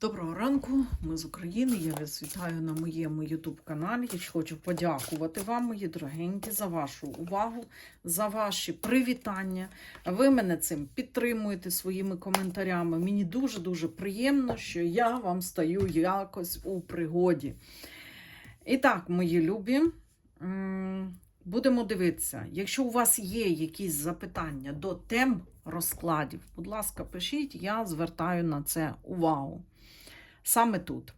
Доброго ранку, ми з України. Я вас вітаю на моєму YouTube каналі. Я хочу подякувати вам, мої дорогенькі, за вашу увагу, за ваші привітання. Ви мене цим підтримуєте своїми коментарями. Мені дуже-дуже приємно, що я вам стаю якось у пригоді. І так, мої любі, будемо дивитися. Якщо у вас є якісь запитання до тем розкладів, будь ласка, пишіть, я звертаю на це увагу. Саме тут.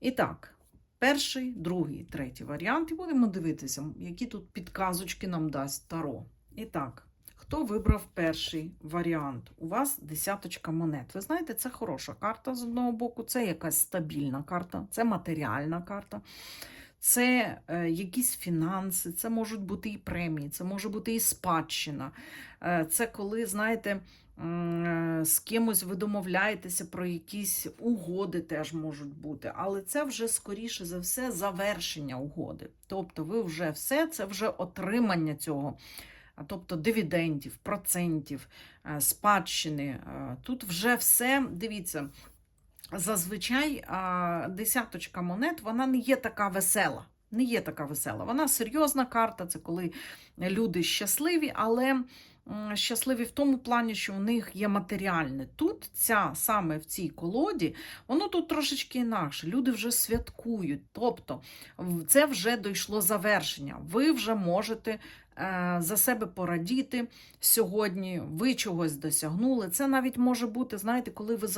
І так, перший, другий, третій варіант. І будемо дивитися, які тут підказочки нам дасть Таро. І так, хто вибрав перший варіант? У вас десяточка монет. Ви знаєте, це хороша карта з одного боку, це якась стабільна карта, це матеріальна карта. Це е, якісь фінанси, це можуть бути і премії, це може бути і спадщина. Е, це коли, знаєте, з кимось ви домовляєтеся про якісь угоди теж можуть бути. Але це вже скоріше за все завершення угоди. Тобто, ви вже все, це вже отримання цього. Тобто дивідендів, процентів, е, спадщини. Тут вже все, дивіться, зазвичай десяточка монет вона не є така весела. Не є така весела. Вона серйозна карта, це коли люди щасливі, але щасливі в тому плані, що у них є матеріальне. Тут ця саме в цій колоді, воно тут трошечки інакше. Люди вже святкують. Тобто це вже дійшло завершення. Ви вже можете за себе порадіти сьогодні, ви чогось досягнули. Це навіть може бути, знаєте, коли ви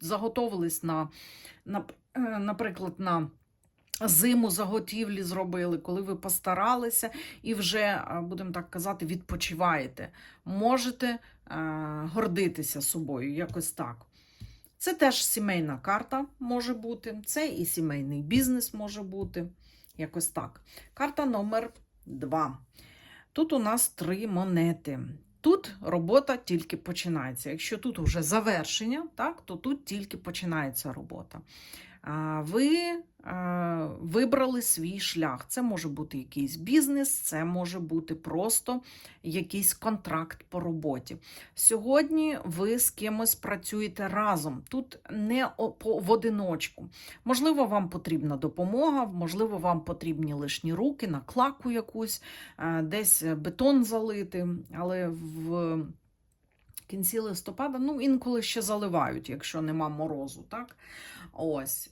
заготовились на, на е, наприклад, на зиму заготівлі зробили, коли ви постаралися і вже, е, будемо так казати, відпочиваєте. Можете е, гордитися собою, якось так. Це теж сімейна карта може бути, це і сімейний бізнес може бути. Якось так. Карта номер 2. Тут у нас три монети. Тут робота тільки починається. Якщо тут вже завершення, так, то тут тільки починається робота. Ви вибрали свій шлях. Це може бути якийсь бізнес, це може бути просто якийсь контракт по роботі. Сьогодні ви з кимось працюєте разом. Тут не в одиночку. Можливо, вам потрібна допомога, можливо, вам потрібні лишні руки, наклаку якусь, десь бетон залити, але в кінці листопада, ну, інколи ще заливають, якщо нема морозу, так? Ось.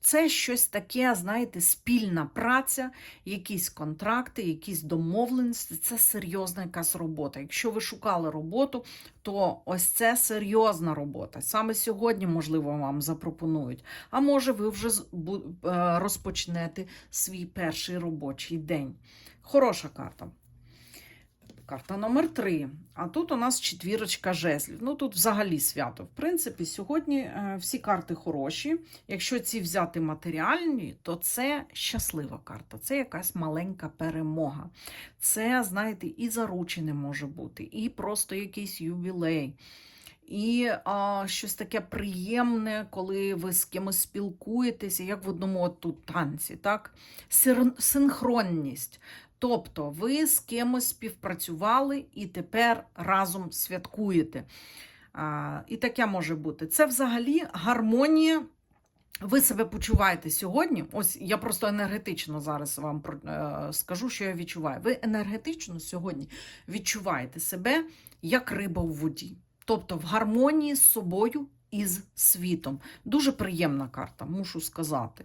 Це щось таке, знаєте, спільна праця, якісь контракти, якісь домовленості. Це серйозна якась робота. Якщо ви шукали роботу, то ось це серйозна робота. Саме сьогодні, можливо, вам запропонують. А може, ви вже е, розпочнете свій перший робочий день. Хороша карта. Карта номер 3. А тут у нас четвірочка жезлів. Ну тут взагалі свято. В принципі, сьогодні е, всі карти хороші. Якщо ці взяти матеріальні, то це щаслива карта, це якась маленька перемога. Це, знаєте, і заручене може бути, і просто якийсь ювілей. І а, щось таке приємне, коли ви з кимось спілкуєтеся, як в одному от тут танці, так? Синхронність. Тобто ви з кимось співпрацювали і тепер разом святкуєте. А, і таке може бути. Це взагалі гармонія. Ви себе почуваєте сьогодні. Ось я просто енергетично зараз вам е, скажу, що я відчуваю. Ви енергетично сьогодні відчуваєте себе як риба в воді. Тобто в гармонії з собою і з світом. Дуже приємна карта, мушу сказати.